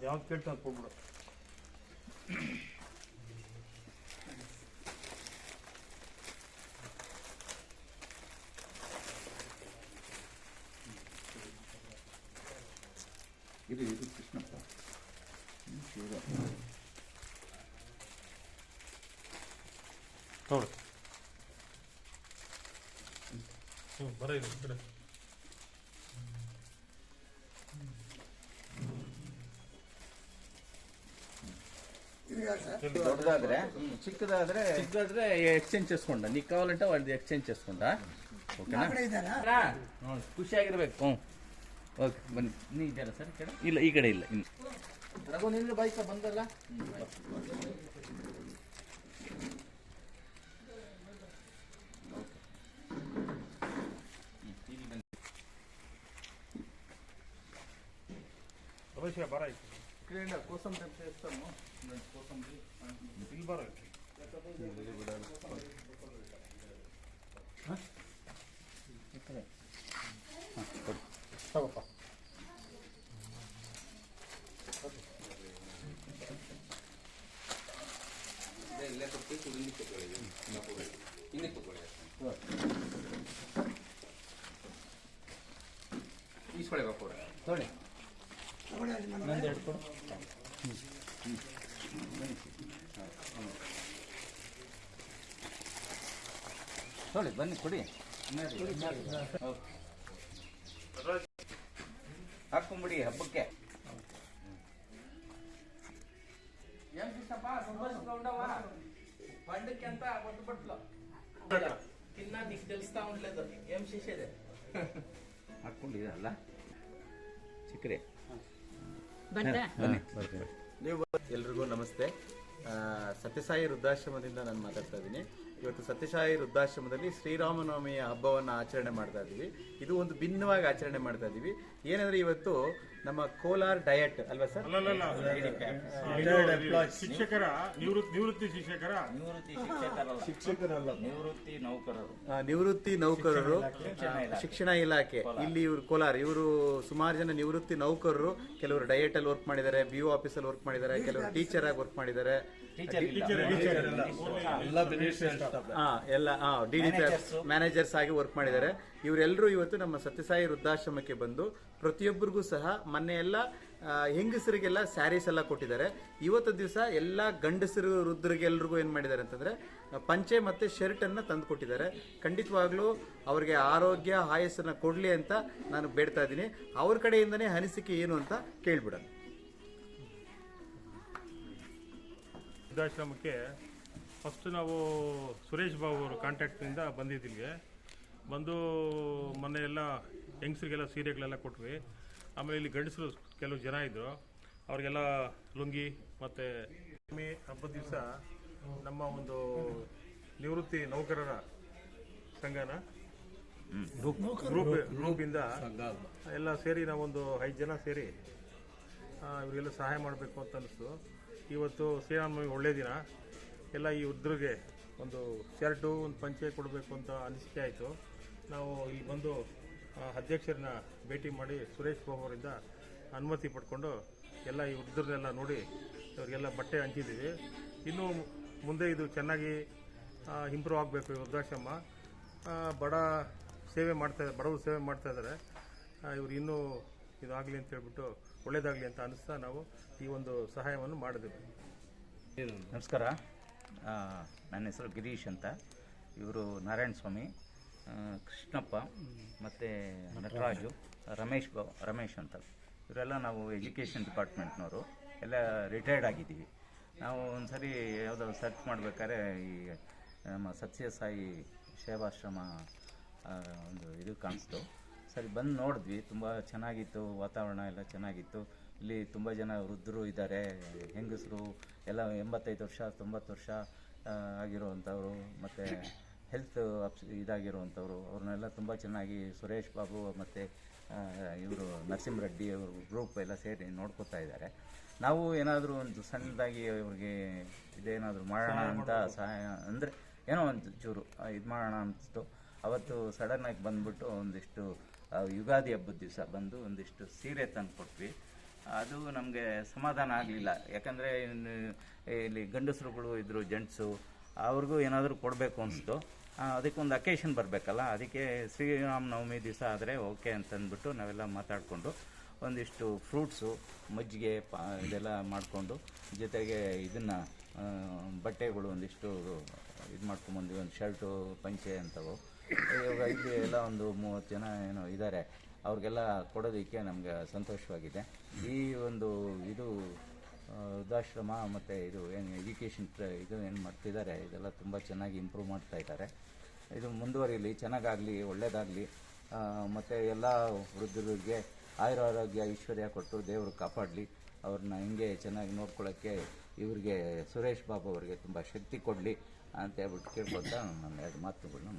ಅದು ಯಾವ್ದು ಕೇಳ್ತಾ ಅದು ಕೊಟ್ಬಿಡು ಇದು ಇದು ಕೃಷ್ಣಪ್ಪ. ಶಿವ ಶಿವರಾಮ. ಹ್ಞೂ ಬರ ಇದು ಕಡೆ. ದೊಡ್ಡದಾದ್ರೆ ಚಿಕ್ಕದಾದ್ರೆ ಚಿಕ್ಕದಾದ್ರೆ ಎಕ್ಸ್ಚೇಂಜ್ ಮಾಡ್ಕೊಂಡಾ ನೀ కావಲಂಟೆ ಅಲ್ಲಿ ಎಕ್ಸ್ಚೇಂಜ್ ಮಾಡ್ಕೊಂಡಾ ಓಕೆನಾ? ಆ ಕಡೆ ಓಕೆ ಬನ್ನಿ. ನೀ ಇದರಾ ಸರ್ ಈ ಕಡೆ? ಇಲ್ಲ ಈ ಕಡೆ ಇಲ್ಲ ಇನ್ನು. ಬರೋ ನಿಂದ್ರ ಬೈಕ ಬಂದಲ್ಲ? ಓಕೆ ಇಲ್ಲಿ ఇక్కడ కోసం చేస్తాము కోసం ಇಲ್ಲಿ ಬರ ಆಯ್ತು ತಗೋಪ್ಪ ಇಲ್ಲೇ ಕೊಟ್ಟು ಹಿಂದಕ್ಕೆ ತಗೊಳ್ಳಿ ಹಿಂದಕ್ಕೆ ತಗೊಳ್ಳಿ ಈಸ್ಕೊಳೆ ಬಾಪುರ ತೊಳೆ ನಂದು ಎರಡು ಕೊಡು ತೊಳಿ ಬನ್ನಿ ಕೊಡಿ ಹಾಕೊಂಬಿಡಿ ಹಬ್ಬಕ್ಕೆ ఏం చూసాపా సంతోషంగా ఉండవా పండుగకి అంతా కొత్త బట్టలు తిన్నా నీకు తెలుస్తా ఉండలేదు ఏం చేసేది ಚಿಕ್ಕರೆ ಎಲ್ರಿಗೂ ನಮಸ್ತೆ. ಆ, ಸತ್ಯಸಾಯಿ ವೃದ್ಧಾಶ್ರಮದಿಂದ ನಾನು ಮಾತಾಡ್ತಾ ಇದ್ದೀನಿ. ಇವತ್ತು ಸತ್ಯಸಾಯಿ ವೃದ್ಧಾಶ್ರಮದಲ್ಲಿ ಶ್ರೀರಾಮನವಮಿಯ ಹಬ್ಬವನ್ನು ಆಚರಣೆ ಮಾಡ್ತಾ ಇದ್ದೀವಿ. ಇದು ಒಂದು ಭಿನ್ನವಾಗಿ ಆಚರಣೆ ಮಾಡ್ತಾ ಇದ್ದೀವಿ. ಏನಂದ್ರೆ ಇವತ್ತು ನಮ್ಮ ಕೋಲಾರ್ ಡಯಟ್ ಅಲ್ವಾ ಸರ್? ಶಿಕ್ಷಕರ ನಿವೃತ್ತಿ ನಿವೃತ್ತಿ ಶಿಕ್ಷಕರ? ನಿವೃತ್ತಿ ಶಿಕ್ಷಕರಲ್ಲ. ಶಿಕ್ಷಕರಲ್ಲ. ನಿವೃತ್ತಿ ನೌಕರರು. ಆ, ನಿವೃತ್ತಿ ನೌಕರರು. ಶಿಕ್ಷಣ ಇಲಾಖೆ. ಇಲ್ಲಿ ಇವರು ಕೋಲಾರ್. ಇವರು ಸುಮಾರು ಜನ ನಿವೃತ್ತಿ ನೌಕರರು. ಕೆಲವರು ಡಯಟ್ ಅಲ್ಲಿ ವರ್ಕ್ ಮಾಡಿದ್ದಾರೆ ಬಿ ಆಫೀಸ್ ಆಫೀಸಲ್ಲಿ ವರ್ಕ್ ಮಾಡಿದ್ದಾರೆ ಕೆಲವರು ಟೀಚರ್ ಆಗಿ ವರ್ಕ್ ಮಾಡಿದ್ದಾರೆ. ಎಲ್ಲ ಡಿ ಡಿ ಮ್ಯಾನೇಜರ್ಸ್ ಆಗಿ ವರ್ಕ್ ಮಾಡಿದ್ದಾರೆ. ಇವರೆಲ್ಲರೂ ಇವತ್ತು ನಮ್ಮ ಸತ್ಯಸಾಯಿ ವೃದ್ಧಾಶ್ರಮಕ್ಕೆ ಬಂದು ಪ್ರತಿಯೊಬ್ಬರಿಗೂ ಸಹ ಮೊನ್ನೆ ಎಲ್ಲ ಹೆಂಗಸರಿಗೆಲ್ಲ ಸ್ಯಾರೀಸ್ ಎಲ್ಲ ಕೊಟ್ಟಿದ್ದಾರೆ. ಇವತ್ತು ದಿವಸ ಎಲ್ಲ ಗಂಡಸರು ವೃದ್ಧರಿಗೆ ಎಲ್ರಿಗೂ ಏನು ಮಾಡಿದ್ದಾರೆ ಅಂತಂದರೆ ಪಂಚೆ ಮತ್ತೆ ಶರ್ಟನ್ನು ಅನ್ನ ತಂದು ಕೊಟ್ಟಿದ್ದಾರೆ. ಖಂಡಿತವಾಗ್ಲೂ ಅವ್ರಿಗೆ ಆರೋಗ್ಯ ಆಯಸ್ಸನ್ನು ಕೊಡಲಿ ಅಂತ ನಾನು ಬೇಡ್ತಾ ಇದ್ದೀನಿ. ಅವ್ರ ಕಡೆಯಿಂದನೇ ಅನಿಸಿಕೆ ಏನು ಅಂತ ಕೇಳ್ಬಿಡೋಣ. ವೃದ್ಧಾಶ್ರಮಕ್ಕೆ ಫಸ್ಟ್ ನಾವು ಸುರೇಶ್ ಬಾಬು ಅವರು ಕಾಂಟ್ಯಾಕ್ಟ್ನಿಂದ ಬಂದಿದ್ದಿಲ್ಲಿಗೆ ಬಂದು ಮೊನ್ನೆ ಎಲ್ಲ ಹೆಂಗಸರಿಗೆಲ್ಲ ಸೀರೆಗಳೆಲ್ಲ ಕೊಟ್ವಿ. ಆಮೇಲೆ ಇಲ್ಲಿ ಗಂಡಸರು ಕೆಲವು ಜನ ಇದ್ದರು ಅವ್ರಿಗೆಲ್ಲ ಲುಂಗಿ ಮತ್ತು ಹಬ್ಬದ ದಿವಸ ನಮ್ಮ ಒಂದು ನಿವೃತ್ತಿ ನೌಕರರ ಸಂಘನ ಗ್ರೂಪ್ ಗ್ರೂಪಿಂದ ಎಲ್ಲ ಸೇರಿ ನಾವೊಂದು ಐದು ಜನ ಸೇರಿ ಇವರಿಗೆಲ್ಲ ಸಹಾಯ ಮಾಡಬೇಕು ಅಂತ ಅನ್ನಿಸ್ತು ಇವತ್ತು ಶ್ರೀರಾಮನವಮಿ ಒಳ್ಳೆಯ ದಿನ. ಎಲ್ಲ ಈ ವೃದ್ಧರಿಗೆ ಒಂದು ಶರ್ಟು, ಒಂದು ಪಂಚೆ ಕೊಡಬೇಕು ಅಂತ ಅನಿಸಿಕೆ ಆಯಿತು. ನಾವು ಇಲ್ಲಿ ಬಂದು ಅಧ್ಯಕ್ಷರನ್ನ ಭೇಟಿ ಮಾಡಿ ಸುರೇಶ್ ಬಾಬು ಅವರಿಂದ ಅನುಮತಿ ಪಡ್ಕೊಂಡು ಎಲ್ಲ ಈ ವೃದ್ಧರನ್ನೆಲ್ಲ ನೋಡಿ ಇವರಿಗೆಲ್ಲ ಬಟ್ಟೆ ಹಂಚಿದ್ದೀವಿ. ಇನ್ನೂ ಮುಂದೆ ಇದು ಚೆನ್ನಾಗಿ ಇಂಪ್ರೂವ್ ಆಗಬೇಕು ಈ ವೃದ್ಧಾಶ್ರಮ. ಬಡ ಸೇವೆ ಮಾಡ್ತಾ, ಬಡವರು ಸೇವೆ ಮಾಡ್ತಾ ಇದ್ದಾರೆ. ಇವರು ಇನ್ನೂ ಇದಾಗಲಿ ಅಂತ ಹೇಳ್ಬಿಟ್ಟು ಒಳ್ಳೇದಾಗಲಿ ಅಂತ ಅನಿಸ್ತಾ ನಾವು ಈ ಒಂದು ಸಹಾಯವನ್ನು ಮಾಡಿದ್ವಿ ನಮಸ್ಕಾರ. ನನ್ನ ಹೆಸರು ಗಿರೀಶ್ ಅಂತ. ಇವರು ನಾರಾಯಣ ಸ್ವಾಮಿ ಕೃಷ್ಣಪ್ಪ ಮತ್ತು ನಟರಾಜು ರಮೇಶ್ ಬಾ ರಮೇಶ್ ಅಂತ. ಇವರೆಲ್ಲ ನಾವು ಎಜುಕೇಷನ್ ಡಿಪಾರ್ಟ್ಮೆಂಟ್ನವರು. ಎಲ್ಲ ರಿಟೈರ್ಡ್ ಆಗಿದ್ದೀವಿ. ನಾವು ಒಂದ್ಸರಿ ಯಾವುದಾದ್ರು ಸರ್ಚ್ ಮಾಡ್ಬೇಕಾದ್ರೆ ಈ ನಮ್ಮ ಸತ್ಯಸಾಯಿ ಸೇವಾಶ್ರಮ ಆ, ಒಂದು ಇದು ಕಾಣಿಸ್ತು. ಸರಿ ಬಂದು ನೋಡಿದ್ವಿ. ತುಂಬ ಚೆನ್ನಾಗಿತ್ತು ವಾತಾವರಣ ಎಲ್ಲ ಚೆನ್ನಾಗಿತ್ತು. ಇಲ್ಲಿ ತುಂಬ ಜನ ವೃದ್ಧರು ಇದ್ದಾರೆ ಹೆಂಗಸರು ಎಲ್ಲ ಎಂಬತ್ತೈದು ವರ್ಷ ತೊಂಬತ್ತು ವರ್ಷ ಆಗಿರುವಂಥವರು ಮತ್ತು ಹೆಲ್ತ್ ಅಪ್ಸ್ ಇದಾಗಿರುವಂಥವ್ರು ಅವ್ರನ್ನೆಲ್ಲ ತುಂಬ ಚೆನ್ನಾಗಿ ಸುರೇಶ್ ಬಾಬು ಮತ್ತು ಇವರು ನರಸಿಂಹರೆಡ್ಡಿ ಅವರು ಗ್ರೂಪ್ ಎಲ್ಲ ಸೇರಿ ನೋಡ್ಕೋತಾ ಇದ್ದಾರೆ. ನಾವು ಏನಾದರೂ ಒಂದು ಸಣ್ಣದಾಗಿ ಅವ್ರಿಗೆ ಇದೇನಾದರೂ ಮಾಡೋಣ ಅಂತ ಸಹಾಯ ಅಂದರೆ ಏನೋ ಒಂದು ಚೂರು ಇದು ಮಾಡೋಣ ಅನಿಸ್ತು ಅವತ್ತು ಸಡನ್ನಾಗಿ ಬಂದ್ಬಿಟ್ಟು ಒಂದಿಷ್ಟು ಯುಗಾದಿ ಹಬ್ಬದ ದಿವಸ ಬಂದು ಒಂದಿಷ್ಟು ಸೀರೆ ತಂದು ಕೊಟ್ವಿ ಅದು ನಮಗೆ ಸಮಾಧಾನ ಆಗಲಿಲ್ಲ. ಯಾಕಂದರೆ ಇಲ್ಲಿ ಗಂಡಸರುಗಳು ಇದ್ದರು ಜೆಂಟ್ಸು ಅವ್ರಿಗೂ ಏನಾದರೂ ಕೊಡಬೇಕು ಅನಿಸ್ತು. ಅದಕ್ಕೊಂದು ಅಕೇಶನ್ ಬರಬೇಕಲ್ಲ, ಅದಕ್ಕೆ ಶ್ರೀರಾಮನವಮಿ ದಿವಸ ಆದರೆ ಓಕೆ ಅಂತಂದ್ಬಿಟ್ಟು ನಾವೆಲ್ಲ ಮಾತಾಡಿಕೊಂಡು ಒಂದಿಷ್ಟು ಫ್ರೂಟ್ಸು ಮಜ್ಜಿಗೆ, ಪಾ, ಇದೆಲ್ಲ ಮಾಡಿಕೊಂಡು ಜೊತೆಗೆ ಇದನ್ನು ಬಟ್ಟೆಗಳು ಒಂದಿಷ್ಟು ಇದು ಮಾಡ್ಕೊಂಬಂದ್ವಿ ಒಂದು ಶರ್ಟು, ಪಂಚೆ ಅಂತವು. ಇವಾಗ ಇಲ್ಲಿ ಎಲ್ಲ ಒಂದು ಮೂವತ್ತು ಜನ ಏನೋ ಇದ್ದಾರೆ ಅವ್ರಿಗೆಲ್ಲ ಕೊಡೋದಕ್ಕೆ ನಮಗೆ ಸಂತೋಷವಾಗಿದೆ. ಈ ಒಂದು ಇದು ವೃದ್ಧಾಶ್ರಮ ಮತ್ತು ಇದು ಏನು ಎಜುಕೇಷನ್ ಇದು ಏನು ಮಾಡ್ತಿದ್ದಾರೆ, ಇದೆಲ್ಲ ತುಂಬ ಚೆನ್ನಾಗಿ ಇಂಪ್ರೂವ್ ಮಾಡ್ತಾ ಇದ್ದಾರೆ. ಇದು ಮುಂದುವರಿಯಲಿ ಚೆನ್ನಾಗಾಗಲಿ ಒಳ್ಳೆಯದಾಗಲಿ ಮತ್ತು ಎಲ್ಲ ವೃದ್ಧರಿಗೆ ಆಯುರ ಆರೋಗ್ಯ ಐಶ್ವರ್ಯ ಕೊಟ್ಟು ದೇವರು ಕಾಪಾಡಲಿ. ಅವ್ರನ್ನ ಹಿಂಗೆ ಚೆನ್ನಾಗಿ ನೋಡ್ಕೊಳ್ಳೋಕ್ಕೆ ಇವ್ರಿಗೆ ಸುರೇಶ್ ಬಾಬು ಅವರಿಗೆ ತುಂಬ ಶಕ್ತಿ ಕೊಡಲಿ ಅಂತ ಹೇಳ್ಬಿಟ್ಟು ಕೇಳ್ಕೊತಾ ನನ್ನ ಎರಡು ಮಾತುಗಳನ್ನ